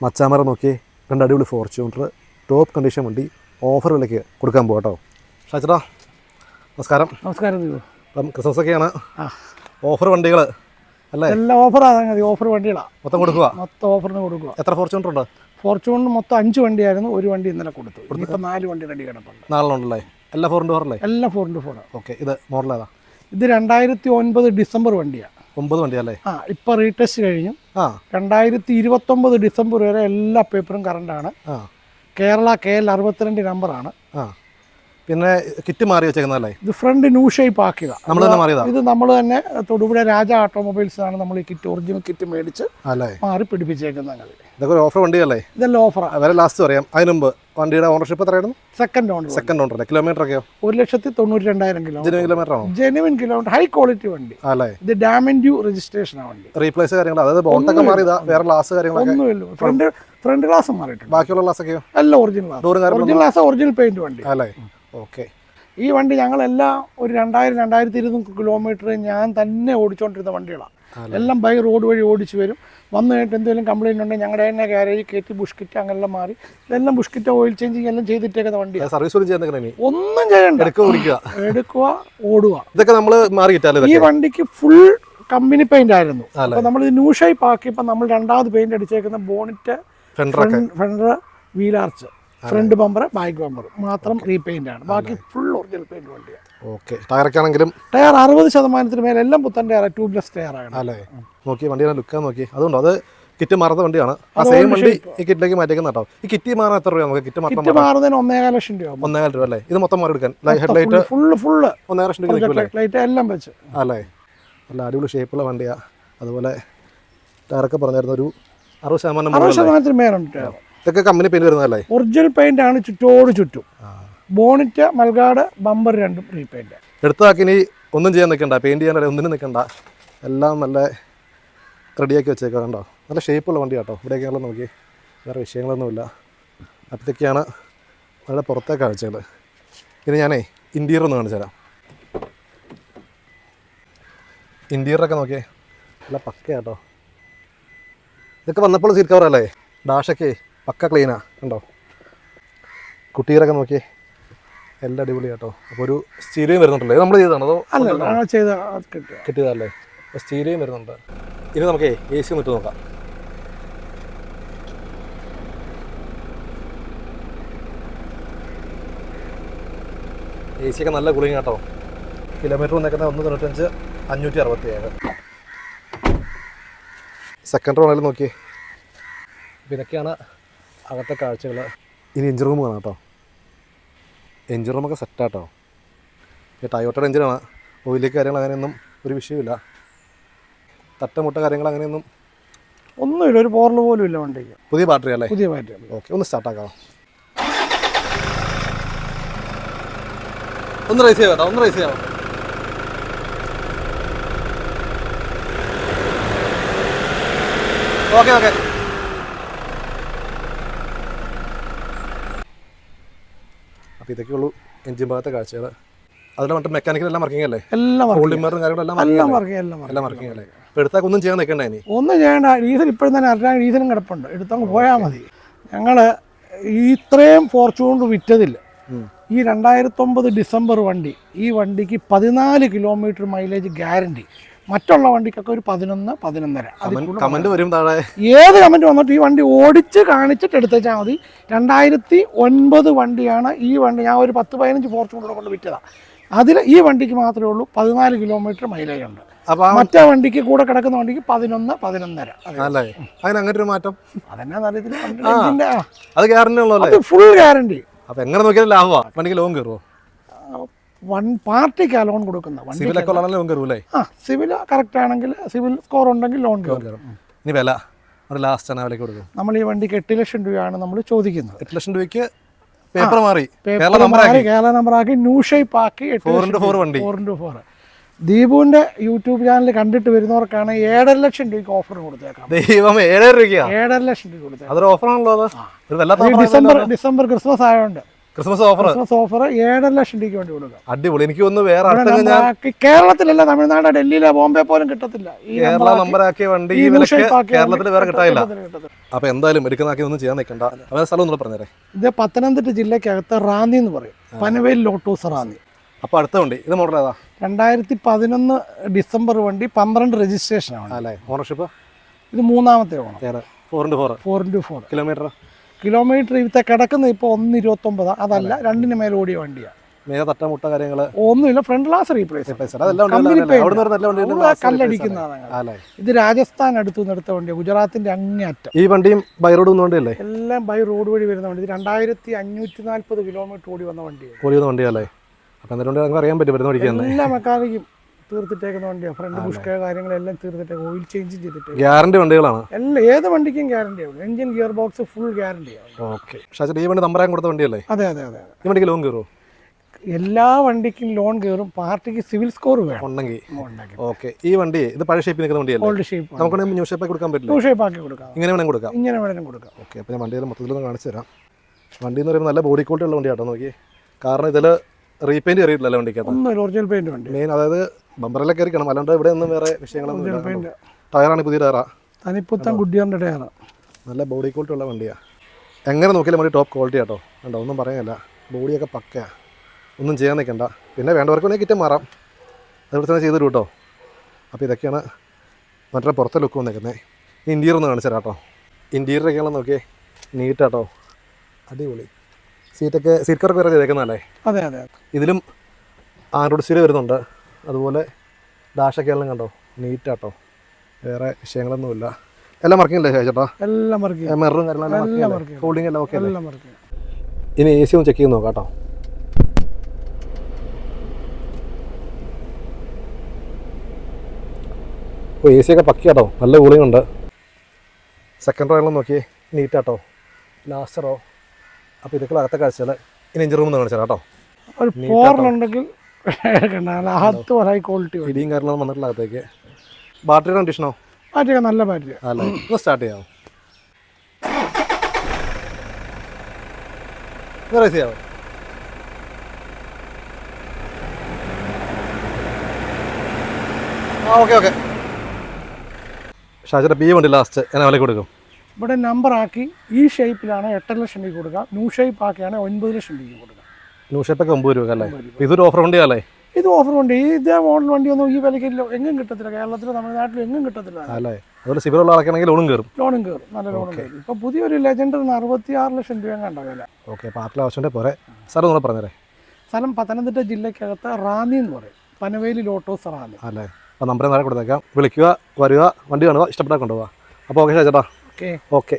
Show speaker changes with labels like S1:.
S1: മച്ചാമറ നോക്കി രണ്ട് അടിപൊളി ഫോർച്യൂണർ ടോപ്പ് കണ്ടീഷൻ വണ്ടി ഓഫർ വിലയ്ക്ക് കൊടുക്കാൻ പോകാം കേട്ടോ ഷാച്ചേട്ടാ നമസ്കാരം
S2: നമസ്കാരം
S1: അപ്പം ക്രിസ്മസ് ഒക്കെയാണ് ഓഫർ വണ്ടികൾ അല്ലേ?
S2: എല്ലാം ഓഫറാണ് ഓഫർ വണ്ടികളാണ്
S1: മൊത്തം കൊടുക്കുക
S2: മൊത്തം ഓഫറിന് കൊടുക്കുക
S1: എത്ര ഫോർച്യൂണർ ഉണ്ട്?
S2: ഫോർച്യൂണർ മൊത്തം അഞ്ച് വണ്ടിയായിരുന്നു. ഒരു വണ്ടി ഇന്നലെ കൊടുത്തു. ഇപ്പം നാല് വണ്ടി റെഡി കിടപ്പുണ്ട്.
S1: നാളെ ഉണ്ടല്ലേ? എല്ലാ ഫോർ ഇന്റു ഫോറല്ലേ
S2: എല്ലാ ഫോർ ഇന്റു ഫോർ
S1: ഓക്കെ ഇത് മോഡൽ ഏതാ?
S2: ഇത് രണ്ടായിരത്തി ഒൻപത് ഡിസംബർ വണ്ടിയാണ്
S1: ഒമ്പത് വണ്ടിയല്ലേ?
S2: ആ ഇപ്പൊ റീടെസ്റ്റ് കഴിഞ്ഞു.
S1: ആ.
S2: രണ്ടായിരത്തി ഇരുപത്തൊമ്പത് ഡിസംബർ വരെ എല്ലാ പേപ്പറും കറണ്ടാണ്
S1: ആ.
S2: കേരള കെ എൽ അറുപത്തിരണ്ട് ആണ്.
S1: ആ. പിന്നെ കിറ്റ് മാറി വെച്ചേക്കുന്നതല്ലേ?
S2: ഇത് ഫ്രണ്ട് ന്യൂ ഷേപ്പ് ആക്കുക
S1: നമ്മൾ തന്നെ മാറിയതാണ്
S2: ഇത് നമ്മൾ തന്നെ തൊടുപുഴ രാജ ഓട്ടോമൊബൈൽസ് ആണ് നമ്മൾ ഈ കിറ്റ് ഒറിജിനൽ കിറ്റ് മേടിച്ച്
S1: അല്ലേ?
S2: മാറി പിടിപ്പിച്ചേക്കുന്നത്
S1: ഇതൊക്കെ ഒരു ഓഫർ വണ്ടിയല്ലേ?
S2: ഇതെല്ലാം ഓഫറാണ്
S1: വരെ ലാസ്റ്റ് പറയാം. അതിന് മുമ്പ് വണ്ടിയുടെ ഓണർഷിപ്പ് എത്രയായിരുന്നു?
S2: സെക്കൻഡ് ഓണർ
S1: സെക്കൻഡ് ഓണർ അല്ലേ? കിലോമീറ്റർ ഒക്കെയോ?
S2: ഒരു ലക്ഷത്തി തൊണ്ണൂറ്റി രണ്ടായിരം കിലോ
S1: ജനുവൻ കിലോമീറ്റർ ആണോ?
S2: ജെനുവിൻ കിലോമീറ്റർ ഹൈ ക്വാളിറ്റി വണ്ടി.
S1: അല്ലേ?
S2: ഇത് ഡാമൻ ഡ്യൂ രജിസ്ട്രേഷൻ ആ വണ്ടി.
S1: റീപ്ലേസ് കാര്യങ്ങൾ അതായത് ബോണ്ടൊക്കെ മാറിയതാ? വേറെ ഗ്ലാസ് കാര്യങ്ങളൊക്കെ?
S2: ഒന്നുമില്ല. ഫ്രണ്ട് ഫ്രണ്ട് ഗ്ലാസ് മാറിയിട്ടുണ്ട്.
S1: ബാക്കിയുള്ള ഗ്ലാസ് ഒക്കെയോ?
S2: എല്ലാം original glass original glass original paint വണ്ടി.
S1: അല്ലേ? ഓക്കെ.
S2: ഈ വണ്ടി ഞങ്ങളെല്ലാം ഒരു രണ്ടായിരം രണ്ടായിരത്തി ഇരുന്നൂറ് കിലോമീറ്റർ ഞാൻ തന്നെ ഓടിച്ചുകൊണ്ടിരുന്ന വണ്ടികളാണ് എല്ലാം ബൈ റോഡ് വഴി ഓടിച്ചു വരും. വന്നു കഴിഞ്ഞിട്ട് എന്തെങ്കിലും കംപ്ലൈന്റ് ഉണ്ടെങ്കിൽ ഞങ്ങളുടെ തന്നെ ഗ്യാരേജ് കയറ്റി ബുഷ്കിറ്റ് അങ്ങനെല്ലാം മാറി. ഇതെല്ലാം ബുഷ്കിറ്റ് ഓയിൽ ചേഞ്ചിങ് എല്ലാം ചെയ്തിട്ടേക്കുന്ന വണ്ടിയാണ്
S1: സർവീസ് ഒന്നും ചെയ്യാൻ
S2: ഒന്നും ചെയ്യണ്ട.
S1: എടുക്കുക
S2: ഓടുക.
S1: ഇതൊക്കെ നമ്മൾ മാറിയിട്ടല്ലേ
S2: ഈ വണ്ടിക്ക് ഫുൾ കമ്പനി പെയിന്റ് ആയിരുന്നു.
S1: അപ്പോൾ
S2: അപ്പൊ നമ്മൾ ഇത് ന്യൂ ഷേപ്പ് ആക്കിയപ്പോൾ നമ്മൾ രണ്ടാമത് പെയിന്റ് അടിച്ചേക്കുന്ന bonnet
S1: ഫെൻഡറൊക്കെ
S2: front wheel arch front bumper back bumper മാത്രം റീപെയിന്റ് ആണ്. ബാക്കി ഫുൾ ഒറിജിനൽ പെയിന്റ് വണ്ടിയാണ്
S1: ഓക്കെ. ടയറൊക്കെയാണെങ്കിലും
S2: ടയർ അറുപത് ശതമാനത്തിന് മേലെ എല്ലാം പുത്തൻ ടയർ ട്യൂബ്ലെസ് ടയർ ആണ്
S1: അല്ലേ? നോക്കി വണ്ടിയുടെ ലുക്കാൻ നോക്കി. അതുകൊണ്ട്? അത് കിറ്റ് മാറുന്ന വണ്ടിയാണ്. ആ സെയിം വണ്ടി ഈ കിറ്റിലേക്ക് മാറ്റിയേക്കുന്ന കേട്ടോ. ഈ കിറ്റ് മാറാൻ എത്ര രൂപ നമുക്ക്? കിറ്റ്
S2: കിറ്റ് മാറുന്നതിന് ഒന്നേകാല ലക്ഷം രൂപ
S1: ഒന്നേകാല രൂപ അല്ലേ? ഇത് മൊത്തം മാറി എടുക്കാൻ ഹെഡ് ലൈറ്റ്
S2: ഫുള്ള് ഫുള്ള്
S1: ഒന്നേ ലക്ഷം രൂപ
S2: ലൈറ്റ് എല്ലാം വെച്ച്.
S1: അല്ലേ? നല്ല അടിപൊളി ഷേപ്പുള്ള വണ്ടിയാണ് അതുപോലെ ടയറൊക്കെ പറഞ്ഞായിരുന്നു ഒരു അറുപത് ശതമാനം
S2: അറുപത്? ശതമാനത്തിന് മേലുണ്ട് ടയർ.
S1: ഇതൊക്കെ കമ്പനി പെയിന്റ് വരുന്നതല്ലേ?
S2: ഒറിജിനൽ പെയിന്റ് ആണ് ചുറ്റോട് ചുറ്റും. ബോണിറ്റ് മൽഗാട് ബമ്പർ രണ്ടും റീപെയിന്റ്
S1: എടുത്താക്കി ഇനി ഒന്നും ചെയ്യാൻ നിൽക്കണ്ട. പെയിന്റ് ചെയ്യാൻ ഒന്നിനും നിൽക്കണ്ട. എല്ലാം നല്ല റെഡിയാക്കി വെച്ചേക്കാം കണ്ടോ? നല്ല ഷേപ്പുള്ള വണ്ടി കേട്ടോ ഇവിടെയൊക്കെയാണല്ലോ നോക്കി. വേറെ വിഷയങ്ങളൊന്നുമില്ല. അപ്പോഴത്തേക്കാണ് വളരെ പുറത്തെ കാഴ്ചകൾ ഇനി ഞാനേ ഇന്റീരിയർ ഒന്ന് കാണിച്ചു തരാം ഇന്റീരിയറൊക്കെ നോക്കിയേ. നല്ല പക്കയാട്ടോ ഇതൊക്കെ വന്നപ്പോൾ സീറ്റ് കവറല്ലേ ഡാഷൊക്കെ പക്ക ക്ലീനാ കണ്ടോ? കുട്ടികളൊക്കെ നോക്കിയേ എല്ലാം അടിപൊളി കേട്ടോ അപ്പോൾ ഒരു സ്റ്റീരിയും വരുന്നുണ്ടല്ലേ. നമ്മൾ ചെയ്തതാണോ അതോ
S2: അല്ല ചെയ്ത
S1: കിട്ടിയതല്ലേ? സ്റ്റീരിയം വരുന്നുണ്ട്. ഇനി നമുക്കേ എ സി ഒന്നിട്ട് നോക്കാം. എ സി ഒക്കെ നല്ല കുളിങ് കേട്ടോ കിലോമീറ്റർ വന്നേക്കുന്നത് ഒന്ന് തൊണ്ണൂറ്റഞ്ച് അഞ്ഞൂറ്റി അറുപത്തി ഏഴ് സെക്കൻഡ് റോണിൽ നോക്കി അപ്പോൾ ഇതൊക്കെയാണ് അകത്തെ കാഴ്ചകൾ ഇനി എഞ്ചിൻ റൂം കാണാം കേട്ടോ. എഞ്ചിൻ റൂമൊക്കെ സെറ്റാട്ടോ ഈ ടയോട്ടയുടെ എഞ്ചിനാണ് ഓയിലേക്ക് കാര്യങ്ങൾ അങ്ങനെയൊന്നും ഒരു വിഷയമില്ല തട്ടമുട്ട കാര്യങ്ങൾ അങ്ങനെയൊന്നും
S2: ഒന്നുമില്ല ഒരു പോറൽ പോലും ഇല്ല വണ്ടിക്ക്.
S1: പുതിയ ബാറ്ററി അല്ലേ?
S2: പുതിയ ബാറ്ററി
S1: ഓക്കെ ഒന്ന് സ്റ്റാർട്ടാക്കാം ഒന്ന് റൈസ് ചെയ്യാം കേട്ടോ ഒന്ന് റൈസ് ചെയ്യാം. ഓക്കെ ഓക്കെ അപ്പോൾ ഇതൊക്കെയുള്ളൂ എഞ്ചിൻ ഭാഗത്തെ കാഴ്ചകൾ അതിൽ മറ്റേ മെക്കാനിക്കൽ എല്ലാം വർക്കിംഗ് അല്ലേ?
S2: എല്ലാം ചെയ്യും.
S1: ഹോൾഡിമറും
S2: എല്ലാം
S1: വർക്കിംഗ്
S2: എല്ലാം
S1: വർക്കിംഗ് അല്ലേ? അപ്പോൾ എടുത്താൽ ഒന്നും ചെയ്യാൻ നിൽക്കണ്ട ഇനി?
S2: ഒന്നും ചെയ്യേണ്ട. ഡീസൽ ഇപ്പോഴും തന്നെ അരണ്ടാം ഡീസലും കിടപ്പുണ്ട്. എടുത്തങ്ങ് പോയാൽ മതി. ഞങ്ങൾ ഇത്രയും ഫോർച്യൂൺ
S1: വിറ്റതിൽ.
S2: ഈ രണ്ടായിരത്തൊമ്പത് ഡിസംബർ വണ്ടി ഈ വണ്ടിക്ക് പതിനാല് കിലോമീറ്റർ മൈലേജ് ഗ്യാരണ്ടി മറ്റുള്ള വണ്ടിക്കൊക്കെ ഒരു പതിനൊന്ന് പതിനൊന്നര.
S1: കമന്റ് വരും. താഴെ.
S2: ഏത് കമന്റ് വന്നിട്ട് ഈ വണ്ടി ഓടിച്ച് കാണിച്ചിട്ട് എടുത്തേച്ചാൽ മതി. രണ്ടായിരത്തി ഒൻപത് വണ്ടിയാണ് ഈ വണ്ടി. ഞാൻ ഒരു പത്ത് പതിനഞ്ച് ഫോർച്യൂണർ കൊണ്ട് വിറ്റതാണ് അതിൽ ഈ വണ്ടിക്ക് മാത്രമേ ഉള്ളൂ പതിനാല് കിലോമീറ്റർ മൈലേജ് ഉണ്ട്. മറ്റേ വണ്ടിക്ക് കൂടെ കിടക്കുന്ന വണ്ടിക്ക് പതിനൊന്ന് പതിനൊന്നര.
S1: അതിന് അങ്ങനെ ഒരു മാറ്റം.
S2: അതെന്നാ നല്ല
S1: അത് ഗ്യാരണ്ടി ഉള്ളൂ
S2: ഫുൾ ഗ്യാരണ്ടി
S1: അപ്പൊ എങ്ങനെ നോക്കിയാലും ലാഭമാണ് വണ്ടിക്ക് ലോൺ കയറുമോ
S2: വൺ പാർട്ടിക്ക് ലോൺ കൊടുക്കുന്ന വണ്ടി ആ സിവിൽ കറക്റ്റ് ആണെങ്കിൽ സിവിൽ സ്കോർ ഉണ്ടെങ്കിൽ ലോൺ
S1: കൊടുക്കും
S2: കയറും.
S1: ഇനി വില ലാസ്റ്റ് വിലക്ക് കൊടുക്കും
S2: നമ്മൾ ഈ വണ്ടിക്ക് എട്ട് ലക്ഷം രൂപയാണ് നമ്മൾ ചോദിക്കുന്നത്.
S1: എട്ട് ലക്ഷം രൂപയ്ക്ക് പേപ്പർ മാറി. കേരള നമ്പർ
S2: ആക്കി. ന്യൂ ഷേപ്പ് ആക്കി
S1: ഫോർ ഇന്റു ഫോർ വണ്ടി.
S2: ഫോർ ഇന്റു ഫോർ ദീപുവിന്റെ യൂട്യൂബ് ചാനൽ കണ്ടിട്ട് വരുന്നവർക്കാണ് ഏഴര ലക്ഷം രൂപയ്ക്ക് ഓഫർ കൊടുത്തേക്കാം
S1: ദൈവം ഏഴര രൂപ
S2: ഏഴര ലക്ഷം രൂപ കൊടുത്തേക്കാം
S1: അതൊരു offer
S2: ഡിസംബർ ഡിസംബർ ക്രിസ്മസ് ആയതുകൊണ്ട്
S1: ക്രിസ്മസ് ഓഫർ
S2: ക്രിസ്മസ് ഓഫർ ഏഴര ലക്ഷം രൂപയ്ക്ക് വേണ്ടി കൊടുക്കാം.
S1: അടിപൊളി. എനിക്ക് ഒന്ന് വേറെ
S2: കേരളത്തിലല്ല തമിഴ്നാട് ഡൽഹിയിലെ ബോംബെ പോലും കിട്ടത്തില്ല.
S1: കേരള
S2: നമ്പർ
S1: നമ്പറാക്കിയ വണ്ടി
S2: ഈ
S1: വിലക്ക് കേരളത്തിൽ വേറെ കിട്ടാനില്ല. അപ്പൊ എന്തായാലും എടുക്കുന്നതാക്കി ഒന്നും ചെയ്യാൻ നിൽക്കണ്ട. അവരെ സ്ഥലം ഒന്നും പറഞ്ഞേരെ.
S2: ഇത് പത്തനംതിട്ട ജില്ലക്കകത്ത് റാന്നി എന്ന് പറയും. പനവേൽ ലോട്ടൂസ് റാന്നി.
S1: അപ്പൊ അടുത്ത വണ്ടി. ഇത് മോഡൽ ഏതാ?
S2: രണ്ടായിരത്തി പതിനൊന്ന് ഡിസംബർ വണ്ടി പന്ത്രണ്ട് രജിസ്ട്രേഷൻ ആണ്.
S1: അല്ലേ? ഓണർഷിപ്പ്
S2: ഇത് മൂന്നാമത്തെ Onam
S1: four into four
S2: four into four
S1: kilometre
S2: kilometre ഇവിടുത്തെ കിടക്കുന്ന ഇപ്പോൾ ഒന്ന് ഇരുപത്തൊമ്പതാണ് അതല്ല രണ്ടിന് മേലെ ഓടിയ വണ്ടിയാണ്
S1: മേലെ തട്ട മുട്ട കാര്യങ്ങൾ.
S2: ഒന്നുമില്ല ഫ്രണ്ട് ഗ്ലാസ് റീപ്ലേസ് കല്ലടിക്കുന്നതാണ് ഇത് രാജസ്ഥാൻ അടുത്ത് നിന്ന് എടുത്ത വണ്ടിയാണ് ഗുജറാത്തിന്റെ അങ്ങേയറ്റം.
S1: ഈ വണ്ടിയും ബൈ റോഡ് വണ്ടിയല്ലേ?
S2: എല്ലാം ബൈ റോഡ് വഴി വരുന്ന വണ്ടി. ഇത് രണ്ടായിരത്തി അഞ്ഞൂറ്റി നാൽപ്പത് കിലോമീറ്റർ ഓടി വന്ന വണ്ടിയാണ്
S1: കൂടിയൊന്നും വണ്ടിയല്ലേ? അപ്പൊ നമുക്ക് അറിയാൻ പറ്റും വരുന്ന
S2: എല്ലാ മെക്കാനിക്കും തീർത്തിട്ടേക്കുന്ന വണ്ടിയാണ് ഫ്രണ്ട് പുഷ്ക കാര്യങ്ങളെല്ലാം തീർത്തിട്ടേക്ക്. ഓയിൽ ചേഞ്ച് ചെയ്തിട്ട്
S1: ഗ്യാരണ്ടി വണ്ടികളാണ്?
S2: എല്ലാം ഏത് വണ്ടിക്കും ഗ്യാരണ്ടി ആവും. Engine gear box full guarantee ആവും
S1: ഓക്കെ ഈ വണ്ടി നമ്പറാൻ കൊടുത്ത വണ്ടിയല്ലേ?
S2: അതെ അതെ അതെ
S1: ഈ വണ്ടിക്ക് ലോൺ കയറുമോ
S2: എല്ലാ വണ്ടിക്കും ലോൺ കയറും. പാർട്ടിക്ക് സിവിൽ സ്കോർ വേണം.
S1: ഉണ്ടെങ്കിൽ ഓക്കെ ഈ വണ്ടി ഇത് പഴയ ഷേപ്പിൽ നിൽക്കുന്ന വണ്ടിയല്ലേ?
S2: ഓൾഡ് ഷേപ്പ്
S1: നമുക്ക് ന്യൂ ഷേപ്പ് കൊടുക്കാൻ പറ്റില്ല?
S2: ന്യൂ ഷേപ്പ് ആക്കി കൊടുക്കാം.
S1: ഇങ്ങനെ വേണമെങ്കിൽ കൊടുക്കാം.
S2: ഇങ്ങനെ വേണമെങ്കിലും കൊടുക്കാം.
S1: ഓക്കെ അപ്പോൾ ഞാൻ വണ്ടിയിൽ മൊത്തത്തിലൊന്ന് കാണിച്ചു തരാം. വണ്ടി എന്ന് പറയുമ്പോൾ നല്ല ബോഡി ക്വാളിറ്റി ഉള്ള വണ്ടിയാട്ടോ നോക്കി കാരണം ഇതിൽ റീപെയിന്റ് കയറിയിട്ടില്ല വണ്ടിക്കകത്ത്?
S2: ഒറിജിനൽ പെയിന്റ് വണ്ടി.
S1: മെയിൻ അതായത് ബമ്പറിലൊക്കെ കയറിക്കണം അല്ലാണ്ട് ഇവിടെ ഒന്നും വേറെ വിഷയങ്ങളൊന്നും ടയറാണ് പുതിയ ടയറാ
S2: തനിപ്പുത്തൻ ഗുഡിയറിന്റെ ടയറാ
S1: നല്ല ബോഡി ക്വാളിറ്റി ഉള്ള വണ്ടിയാ. എങ്ങനെ നോക്കിയാലും വണ്ടി ടോപ്പ് ക്വാളിറ്റി ആട്ടോ. കണ്ടോ? ഒന്നും പറയാനില്ല. ബോഡിയൊക്കെ പക്കയാ. ഒന്നും ചെയ്യാൻ നിൽക്കണ്ട പിന്നെ വേണ്ടവർക്ക് വേണമെങ്കിൽ കിറ്റം മാറാം. അതുപോലെ തന്നെ ചെയ്തു കേട്ടോ അപ്പോൾ ഇതൊക്കെയാണ് മറ്റേ പുറത്തെ ലുക്ക് വന്നേക്കുന്നത് ഇന്റീരിയർ ഒന്ന് കാണിച്ചു തരാം കേട്ടോ ഇന്റീരിയറൊക്കെയാണ് നോക്കിയേ. നീറ്റാട്ടോ അടിപൊളി. സീറ്റൊക്കെ സീറ്റ് കവറൊക്കെ വേറെ ചെയ്തേക്കുന്നതല്ലേ
S2: അതെ അതെ
S1: ഇതിലും ആൻഡ്രോയിഡ് സീറ്റ് വരുന്നുണ്ട്. അതുപോലെ ഡാഷൊക്കെ എല്ലാം കണ്ടോ നീറ്റാട്ടോ വേറെ വിഷയങ്ങളൊന്നുമില്ല. എല്ലാം വർക്കിംഗ് അല്ലേ ചേട്ടാ?
S2: എല്ലാം വർക്കിംഗ്
S1: മെറും
S2: കാര്യങ്ങളും
S1: വർക്കിംഗ് അല്ലേ? എല്ലാം ഓക്കെ
S2: എല്ലാം വർക്ക്
S1: ഇനി എ സി ഒന്ന് ചെക്ക് ചെയ്ത് നോക്കാം കേട്ടോ. ഓ എ സി ഒക്കെ പക്കിയാട്ടോ നല്ല കൂളിംഗ് ഉണ്ട്. സെക്കൻഡ് റോയിലും നോക്കി നീറ്റാട്ടോ ലാസ്റ്ററോ അപ്പോൾ ഇതൊക്കെ അകത്തെ കാഴ്ചകൾ ഇനി എഞ്ചിൻ റൂം കാണിച്ചാൽ കേട്ടോ.
S2: ഒരു പോറിലുണ്ടെങ്കിൽ അകത്ത് ഹൈ ക്വാളിറ്റി
S1: ഇടിയും കാര്യങ്ങളും വന്നിട്ടുള്ള അകത്തേക്ക്. ബാറ്ററി കണ്ടീഷനോ
S2: ബാറ്ററി നല്ല ബാറ്ററി
S1: അല്ല? ഇപ്പോൾ സ്റ്റാർട്ട് ചെയ്യാമോ റേസ് ചെയ്യാമോ ആ ഓക്കെ ഓക്കെ ഷാജയുടെ ബി വണ്ടി ലാസ്റ്റ് എന്നാ വിലക്ക് കൊടുക്കും.
S2: ഇവിടെ നമ്പർ ആക്കി ഈ ഷേപ്പിലാണ് എട്ടര ലക്ഷം രൂപ കൊടുക്കുക. ന്യൂ ഷേപ്പ് ആക്കിയാണ് ഒൻപത് ലക്ഷം രൂപ കൊടുക്കുക.
S1: ന്യൂ ഷേപ്പൊക്കെ ഒമ്പത് രൂപ അല്ലേ? ഇതൊരു ഓഫർ വണ്ടിയല്ലേ
S2: ഇത് ഓഫർ വണ്ടി. ഇതേ മോഡൽ വണ്ടിയൊന്നും ഈ വിലയ്ക്ക് എങ്ങും കിട്ടത്തില്ല. കേരളത്തിൽ തമിഴ്നാട്ടിൽ എങ്ങും കിട്ടത്തില്ല.
S1: അല്ലേ? അതുപോലെ സിബിലുള്ള ആൾക്കാണെങ്കിൽ ലോണും കയറും.
S2: ലോണും കയറും. നല്ല ലോണും കയറും. ഇപ്പൊ പുതിയൊരു ലെജൻഡറിന് അറുപത്തി ആറ് ലക്ഷം രൂപ കണ്ട വില.
S1: ഓക്കെ അപ്പോൾ ആർക്കെങ്കിലും ആവശ്യമുണ്ടെ പോരെ. സ്ഥലം ഒന്നുകൂടെ പറഞ്ഞേരെ.
S2: സ്ഥലം പത്തനംതിട്ട ജില്ലക്കകത്ത് റാന്നി എന്ന് പറയും. പനവേലി ലോട്ടോസ് റാന്നി
S1: അല്ലേ? അപ്പോൾ നമ്പർ നേരെ കൊടുത്തേക്കാം. വിളിക്കുക വരിക വണ്ടി കാണുക ഇഷ്ടപ്പെട്ടാൽ കൊണ്ടുപോകുക അപ്പോൾ ഓക്കെ ചേട്ടാ. ഓക്കെ.